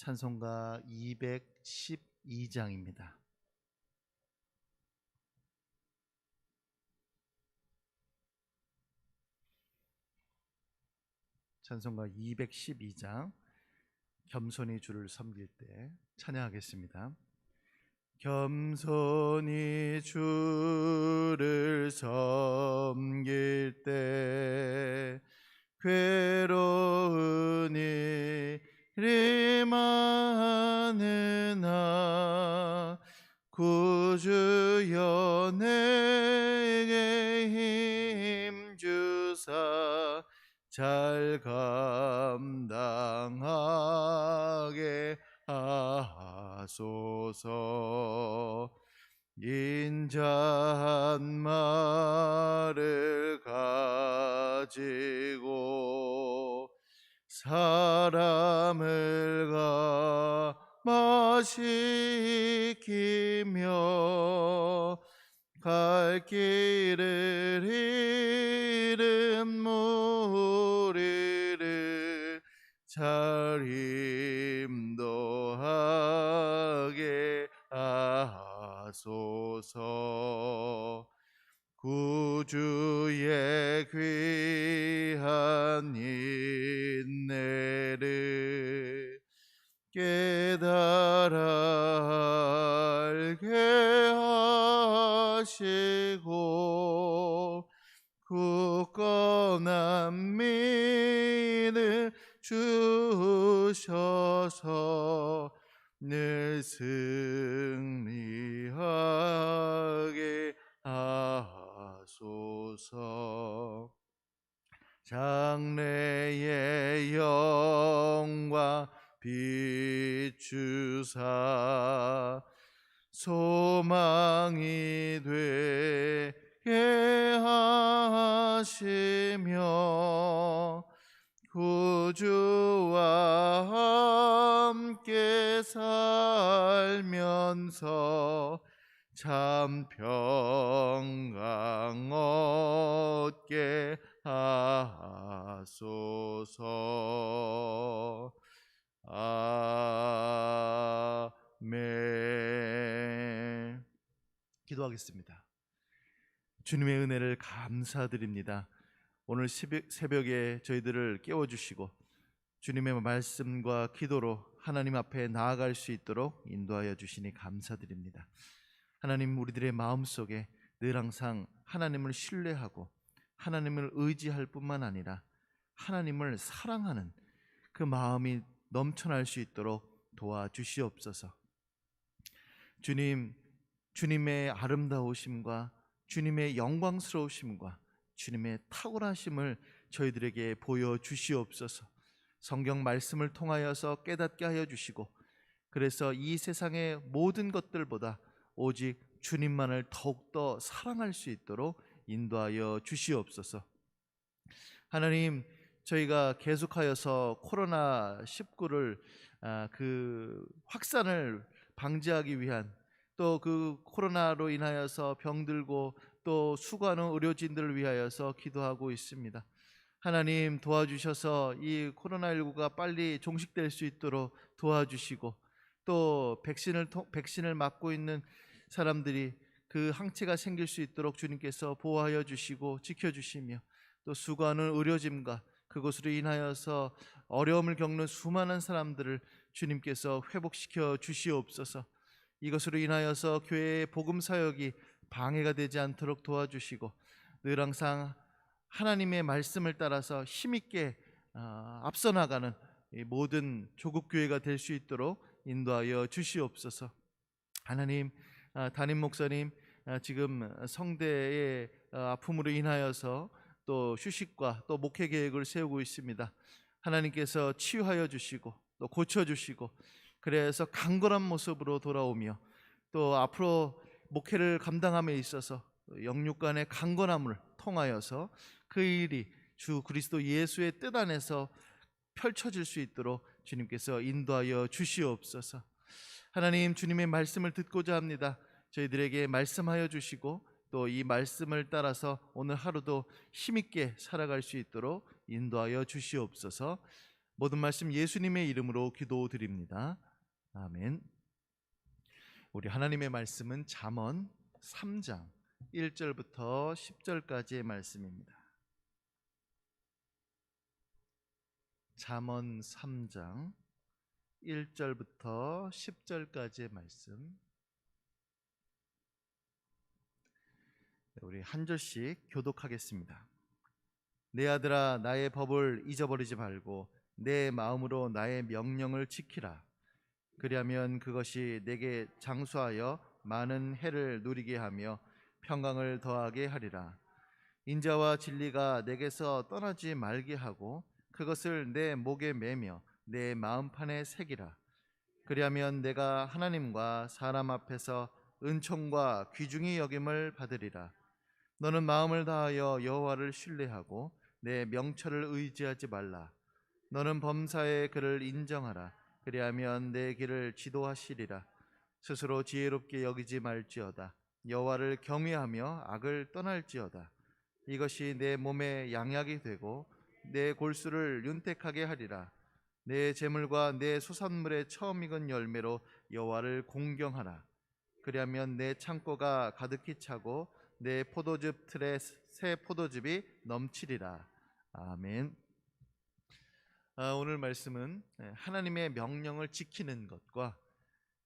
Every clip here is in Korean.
찬송가 212장입니다. 찬송가 212장 겸손히 주를 섬길 때 찬양하겠습니다. 겸손히 주를 섬길 때 괴로운 일 이 많으나 구주여 내게 힘주사 잘 감당하게 하소서. 인자한 말을 가지고 사람을 감화시키며 갈 길을 잃은 무리를 잘 인도하게 하소서. 구주의 귀한 인 깨달아 알게 하시고 굳건한 믿음 주셔서 늘 승리하게 하소서. 장래의 영광 비추사 소망이 되게 하시며 구주와 함께 살면서 참평 기도하겠습니다. 주님의 은혜를 감사드립니다. 오늘 새벽, 새벽에 저희들을 깨워주시고 주님의 말씀과 기도로 하나님 앞에 나아갈 수 있도록 인도하여 주시니 감사드립니다. 하나님 우리들의 마음 속에 늘 항상 하나님을 신뢰하고 하나님을 의지할 뿐만 아니라 하나님을 사랑하는 그 마음이 넘쳐날 수 있도록 도와주시옵소서. 주님, 주님의 아름다우심과 주님의 영광스러우심과 주님의 탁월하심을 저희들에게 보여 주시옵소서. 성경 말씀을 통하여서 깨닫게 하여 주시고 그래서 이 세상의 모든 것들보다 오직 주님만을 더욱더 사랑할 수 있도록 인도하여 주시옵소서. 하나님, 저희가 계속하여서 코로나 19를 아, 그 확산을 방지하기 위한 또 그 코로나로 인하여서 병들고 또 수고하는 의료진들을 위하여서 기도하고 있습니다. 하나님 도와주셔서 이 코로나19가 빨리 종식될 수 있도록 도와주시고 또 백신을 통- 백신을 맞고 있는 사람들이 그 항체가 생길 수 있도록 주님께서 보호하여 주시고 지켜 주시며 또 수고하는 의료진과 그것으로 인하여서 어려움을 겪는 수많은 사람들을 주님께서 회복시켜 주시옵소서. 이것으로 인하여서 교회의 복음 사역이 방해가 되지 않도록 도와주시고 늘 항상 하나님의 말씀을 따라서 힘있게 아, 앞서 나가는 이 모든 조국 교회가 될 수 있도록 인도하여 주시옵소서. 하나님 아, 담임 목사님 아, 지금 성대의 어, 아픔으로 인하여서 또 휴식과 또 목회 계획을 세우고 있습니다. 하나님께서 치유하여 주시고 또 고쳐 주시고 그래서 강건한 모습으로 돌아오며 또 앞으로 목회를 감당함에 있어서 영육간의 강건함을 통하여서 그 일이 주 그리스도 예수의 뜻 안에서 펼쳐질 수 있도록 주님께서 인도하여 주시옵소서. 하나님 주님의 말씀을 듣고자 합니다. 저희들에게 말씀하여 주시고 또 이 말씀을 따라서 오늘 하루도 힘있게 살아갈 수 있도록 인도하여 주시옵소서. 모든 말씀 예수님의 이름으로 기도드립니다. 아멘. 우리 하나님의 말씀은 잠언 3장 1절부터 10절까지의 말씀입니다. 잠언 3장 1절부터 10절까지의 말씀. 네, 우리 한 절씩 교독하겠습니다. 내 아들아 나의 법을 잊어버리지 말고 내 마음으로 나의 명령을 지키라. 그리하면 그것이 내게 장수하여 많은 해를 누리게 하며 평강을 더하게 하리라. 인자와 진리가 내게서 떠나지 말게 하고 그것을 내 목에 매며 내 마음판에 새기라. 그리하면 내가 하나님과 사람 앞에서 은총과 귀중히 여김을 받으리라. 너는 마음을 다하여 여호와를 신뢰하고 내 명철을 의지하지 말라. 너는 범사의 그를 인정하라. 그리하면 내 길을 지도하시리라. 스스로 지혜롭게 여기지 말지어다. 여호와를 경외하며 악을 떠날지어다. 이것이 내 몸에 양약이 되고 내 골수를 윤택하게 하리라. 내 재물과 내 수산물의 처음 익은 열매로 여호와를 공경하라. 그리하면 내 창고가 가득히 차고 내 포도즙 틀에 새 포도즙이 넘치리라. 아멘. 아, 오늘 말씀은 하나님의 명령을 지키는 것과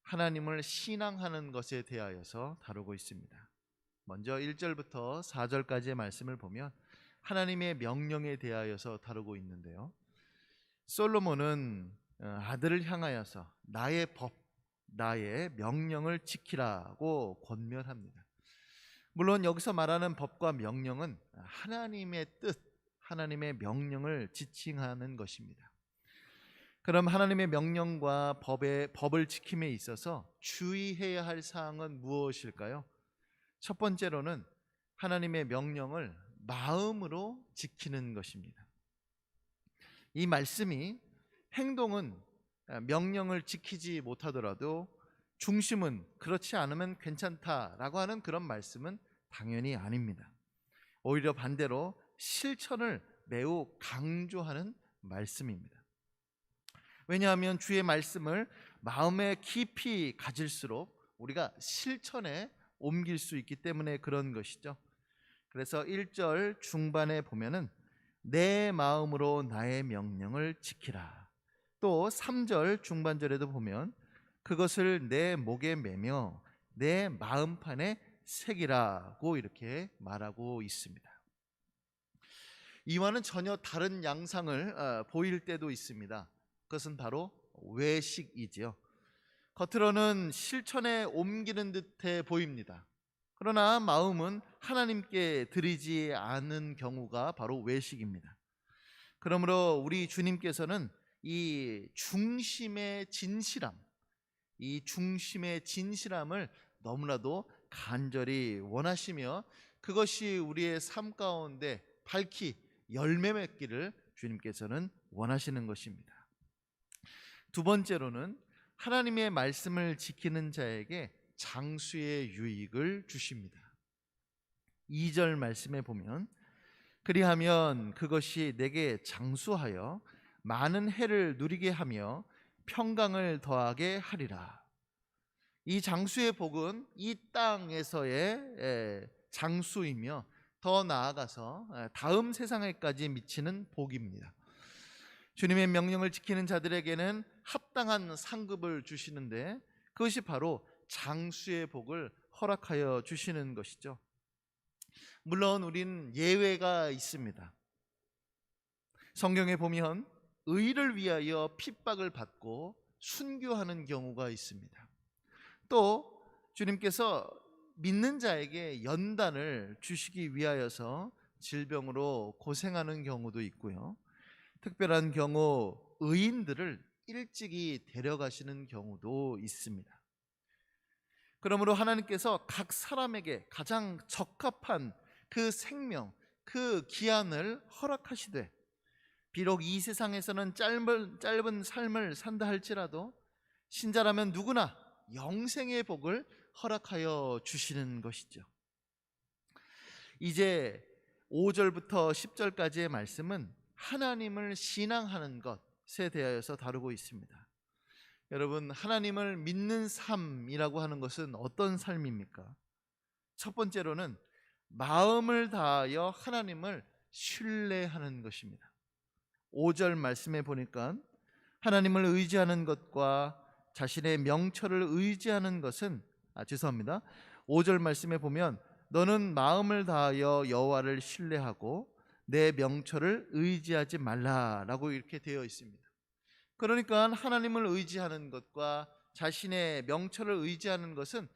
하나님을 신앙하는 것에 대하여서 다루고 있습니다. 먼저 1절부터 4절까지의 말씀을 보면 하나님의 명령에 대하여서 다루고 있는데요. 솔로몬은 어, 아들을 향하여서 나의 법, 나의 명령을 지키라고 권면합니다. 물론 여기서 말하는 법과 명령은 하나님의 뜻, 하나님의 명령을 지칭하는 것입니다. 그럼 하나님의 명령과 법의 법을 지킴에 있어서 주의해야 할 사항은 무엇일까요? 첫 번째로는 하나님의 명령을 마음으로 지키는 것입니다. 이 말씀이 행동은 명령을 지키지 못하더라도 중심은 그렇지 않으면 괜찮다라고 하는 그런 말씀은 당연히 아닙니다. 오히려 반대로 실천을 매우 강조하는 말씀입니다. 왜냐하면 주의 말씀을 마음에 깊이 가질수록 우리가 실천에 옮길 수 있기 때문에 그런 것이죠. 그래서 1절 중반에 보면은 내 마음으로 나의 명령을 지키라. 또 3절 중반절에도 보면 그것을 내 목에 매며 내 마음판에 새기라고 이렇게 말하고 있습니다. 이와는 전혀 다른 양상을 어, 보일 때도 있습니다. 그것은 바로 외식이지요. 겉으로는 실천에 옮기는 듯해 보입니다. 그러나 마음은 하나님께 드리지 않은 경우가 바로 외식입니다. 그러므로 우리 주님께서는 이 중심의 진실함, 이 중심의 진실함을 너무나도 간절히 원하시며 그것이 우리의 삶 가운데 밝히 열매 맺기를 주님께서는 원하시는 것입니다. 두 번째로는 하나님의 말씀을 지키는 자에게 장수의 유익을 주십니다. 2절 말씀에 보면 그리하면 그것이 내게 장수하여 많은 해를 누리게 하며 평강을 더하게 하리라. 이 장수의 복은 이 땅에서의 장수이며 더 나아가서 다음 세상에까지 미치는 복입니다. 주님의 명령을 지키는 자들에게는 합당한 상급을 주시는데 그것이 바로 장수의 복을 허락하여 주시는 것이죠. 물론 우린 예외가 있습니다. 성경에 보면 의를 위하여 핍박을 받고 순교하는 경우가 있습니다. 또 주님께서 믿는 자에게 연단을 주시기 위하여서 질병으로 고생하는 경우도 있고요. 특별한 경우 의인들을 일찍이 데려가시는 경우도 있습니다. 그러므로 하나님께서 각 사람에게 가장 적합한 그 생명, 그 기한을 허락하시되 비록 이 세상에서는 짧은, 짧은 삶을 산다 할지라도 신자라면 누구나 영생의 복을 허락하여 주시는 것이죠. 이제 5절부터 10절까지의 말씀은 하나님을 신앙하는 것에 대하여서 다루고 있습니다. 여러분, 하나님을 믿는 삶이라고 하는 것은 어떤 삶입니까? 첫 번째로는 마음을 다하여 하나님을 신뢰하는 것입니다. 5절 말씀에 보니까 하나님을 의지하는 것과 자신의 명철을 의지하는 것은 아 죄송합니다. 5절 말씀에 보면 너는 마음을 다하여 여호와를 신뢰하고 내 명철을 의지하지 말라라고 이렇게 되어 있습니다. 그러니까 하나님을 의지하는 것과 자신의 명철을 의지하는 것은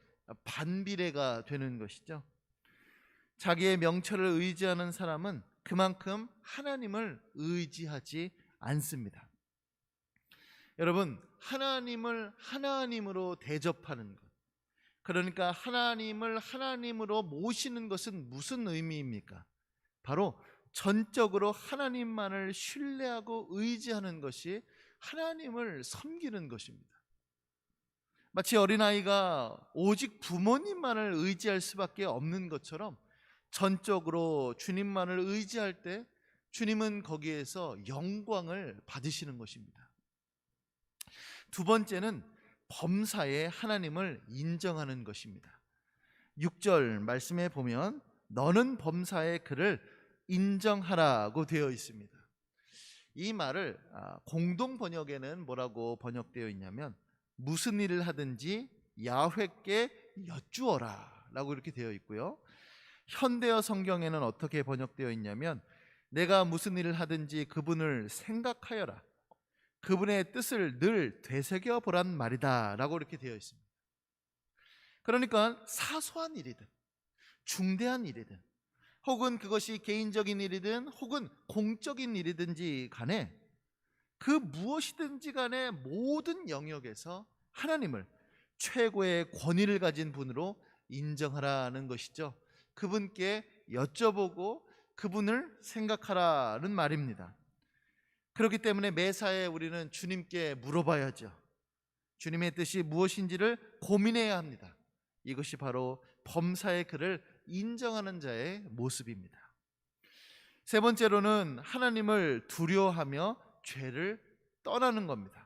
반비례가 되는 것이죠. 자기의 명철을 의지하는 사람은 그만큼 하나님을 의지하지 않습니다. 여러분, 하나님을 하나님으로 대접하는 것. 그러니까 하나님을 하나님으로 모시는 것은 무슨 의미입니까? 바로 전적으로 하나님만을 신뢰하고 의지하는 것이 하나님을 섬기는 것입니다. 마치 어린아이가 오직 부모님만을 의지할 수밖에 없는 것처럼 전적으로 주님만을 의지할 때 주님은 거기에서 영광을 받으시는 것입니다. 두 번째는 범사에 하나님을 인정하는 것입니다. 6절 말씀에 보면 너는 범사에 그를 인정하라고 되어 있습니다. 이 말을 아, 공동 번역에는 뭐라고 번역되어 있냐면 무슨 일을 하든지 야훼께 여쭈어라라고 이렇게 되어 있고요. 현대어 성경에는 어떻게 번역되어 있냐면 내가 무슨 일을 하든지 그분을 생각하여라. 그분의 뜻을 늘 되새겨 보란 말이다라고 이렇게 되어 있습니다. 그러니까 사소한 일이든 중대한 일이든 혹은 그것이 개인적인 일이든 혹은 공적인 일이든지 간에 그 무엇이든지 간에 모든 영역에서 하나님을 최고의 권위를 가진 분으로 인정하라는 것이죠. 그분께 여쭤보고 그분을 생각하라는 말입니다. 그렇기 때문에 매사에 우리는 주님께 물어봐야죠. 주님의 뜻이 무엇인지를 고민해야 합니다. 이것이 바로 범사의 그를 인정하는 자의 모습입니다. 세 번째로는 하나님을 두려워하며 죄를 떠나는 겁니다.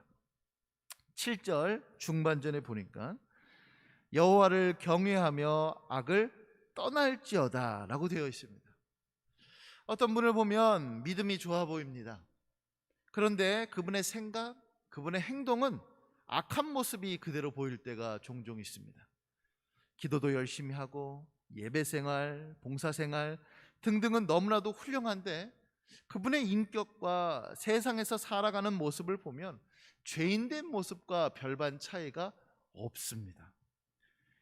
7절 중반전에 보니까 여호와를 경외하며 악을 떠날지어다라고 되어 있습니다. 어떤 분을 보면 믿음이 좋아 보입니다. 그런데 그분의 생각, 그분의 행동은 악한 모습이 그대로 보일 때가 종종 있습니다. 기도도 열심히 하고 예배 생활, 봉사 생활 등등은 너무나도 훌륭한데 그분의 인격과 세상에서 살아가는 모습을 보면 죄인된 모습과 별반 차이가 없습니다.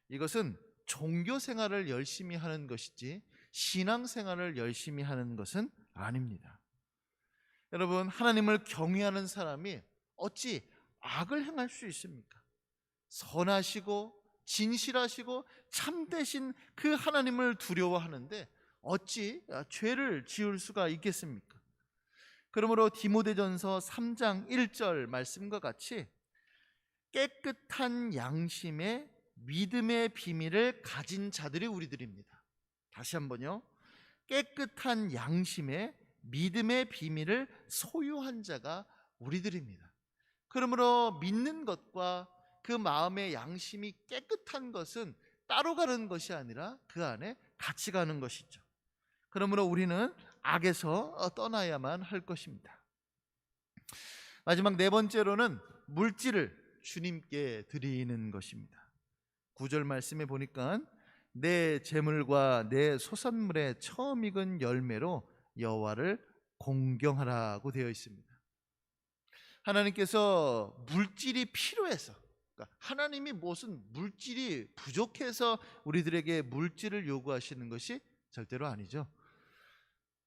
이것은 종교 생활을 열심히 하는 것이지 신앙 생활을 열심히 하는 것은 아닙니다. 여러분, 하나님을 경외하는 사람이 어찌 악을 행할 수 있습니까? 선하시고 진실하시고 참되신 그 하나님을 두려워하는데 어찌 죄를 지을 수가 있겠습니까? 그러므로 디모데전서 3장 1절 말씀과 같이 깨끗한 양심의 믿음의 비밀을 가진 자들이 우리들입니다. 다시 한번요. 깨끗한 양심의 믿음의 비밀을 소유한 자가 우리들입니다. 그러므로 믿는 것과 그 마음의 양심이 깨끗한 것은 따로 가는 것이 아니라 그 안에 같이 가는 것이죠. 그러므로 우리는 악에서 떠나야만 할 것입니다. 마지막 네 번째로는 물질을 주님께 드리는 것입니다. 구절 말씀에 보니까 내 재물과 내 소산물의 처음 익은 열매로 여호와를 공경하라고 되어 있습니다. 하나님께서 물질이 필요해서 그러니까 하나님이 무슨 물질이 부족해서 우리들에게 물질을 요구하시는 것이 절대로 아니죠.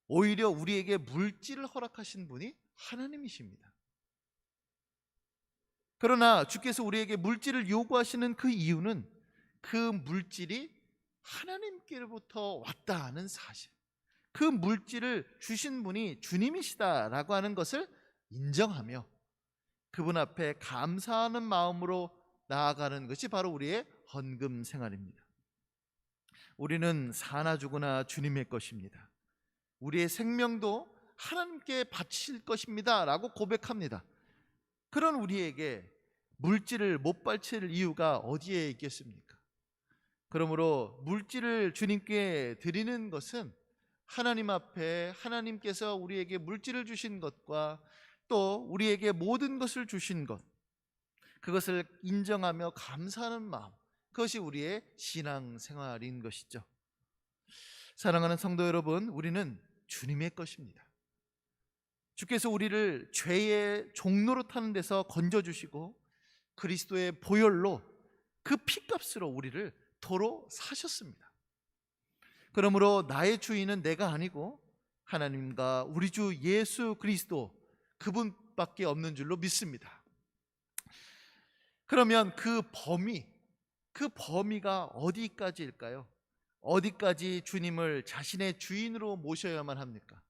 오히려 우리에게 물질을 허락하신 분이 하나님이십니다. 그러나 주께서 우리에게 물질을 요구하시는 그 이유는 그 물질이 하나님께로부터 왔다는 사실. 그 물질을 주신 분이 주님이시다라고 하는 것을 인정하며 그분 앞에 감사하는 마음으로 나아가는 것이 바로 우리의 헌금 생활입니다. 우리는 사나 죽으나 주님의 것입니다. 우리의 생명도 하나님께 바칠 것입니다 라고 고백합니다. 그런 우리에게 물질을 못 바칠 이유가 어디에 있겠습니까? 그러므로 물질을 주님께 드리는 것은 하나님 앞에 하나님께서 우리에게 물질을 주신 것과 또 우리에게 모든 것을 주신 것 그것을 인정하며 감사하는 마음 그것이 우리의 신앙 생활인 것이죠. 사랑하는 성도 여러분, 우리는 주님의 것입니다. 주께서 우리를 죄의 종로로 타는 데서 건져 주시고 그리스도의 보혈로 그 피값으로 우리를 도로 사셨습니다. 그러므로 나의 주인은 내가 아니고 하나님과 우리 주 예수 그리스도 그분밖에 없는 줄로 믿습니다. 그러면 그 범위, 그 범위가 어디까지일까요? 어디까지 주님을 자신의 주인으로 모셔야만 합니까?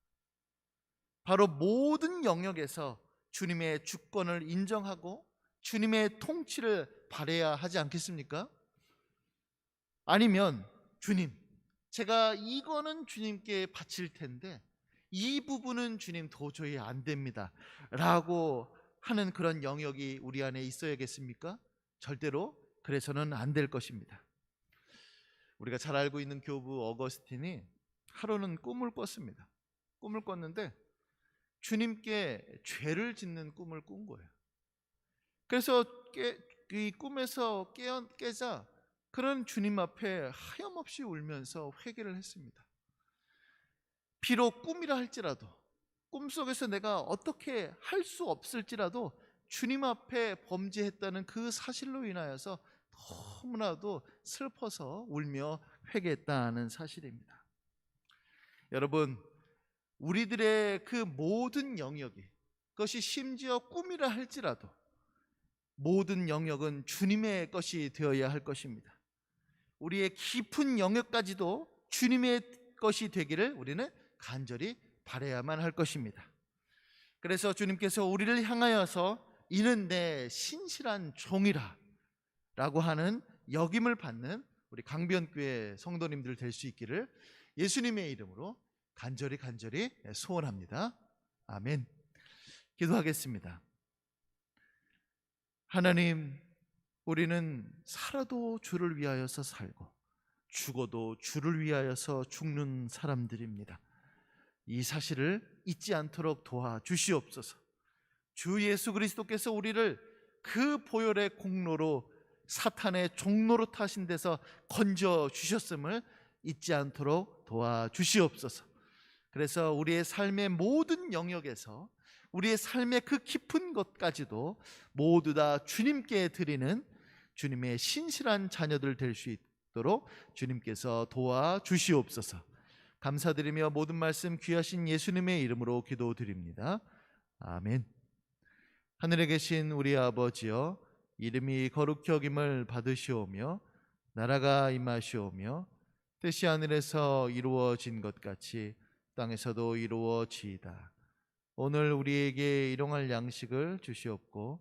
바로 모든 영역에서 주님의 주권을 인정하고 주님의 통치를 발해야 하지 않겠습니까? 아니면 주님, 제가 이거는 주님께 바칠 텐데 이 부분은 주님 도저히 안 됩니다. 라고 하는 그런 영역이 우리 안에 있어야겠습니까? 절대로 그래서는 안 될 것입니다. 우리가 잘 알고 있는 교부 어거스틴이 하루는 꿈을 꿨습니다. 꿈을 꿨는데 주님께 죄를 짓는 꿈을 꾼 거예요. 그래서 깨, 이 꿈에서 깨어, 깨자 그런 주님 앞에 하염없이 울면서 회개를 했습니다. 비록 꿈이라 할지라도 꿈속에서 내가 어떻게 할 수 없을지라도 주님 앞에 범죄했다는 그 사실로 인하여서 너무나도 슬퍼서 울며 회개했다는 사실입니다. 여러분, 우리들의 그 모든 영역이 그것이 심지어 꿈이라 할지라도 모든 영역은 주님의 것이 되어야 할 것입니다. 우리의 깊은 영역까지도 주님의 것이 되기를 우리는 간절히 바래야만 할 것입니다. 그래서 주님께서 우리를 향하여서 이는 내 신실한 종이라 라고 하는 역임을 받는 우리 강변교회 성도님들 될 수 있기를 예수님의 이름으로 간절히 간절히 소원합니다. 아멘. 기도하겠습니다. 하나님, 우리는 살아도 주를 위하여서 살고 죽어도 주를 위하여서 죽는 사람들입니다. 이 사실을 잊지 않도록 도와 주시옵소서. 주 예수 그리스도께서 우리를 그 보혈의 공로로 사탄의 종로로 타신 데서 건져 주셨음을 잊지 않도록 도와 주시옵소서. 그래서 우리의 삶의 모든 영역에서 우리의 삶의 그 깊은 것까지도 모두 다 주님께 드리는 주님의 신실한 자녀들 될 수 있도록 주님께서 도와 주시옵소서. 감사드리며 모든 말씀 귀하신 예수님의 이름으로 기도드립니다. 아멘. 하늘에 계신 우리 아버지여 이름이 거룩히 여김을 받으시오며 나라가 임하시오며 뜻이 하늘에서 이루어진 것 같이 땅에서도 이루어지이다. 오늘 우리에게 일용할 양식을 주시옵고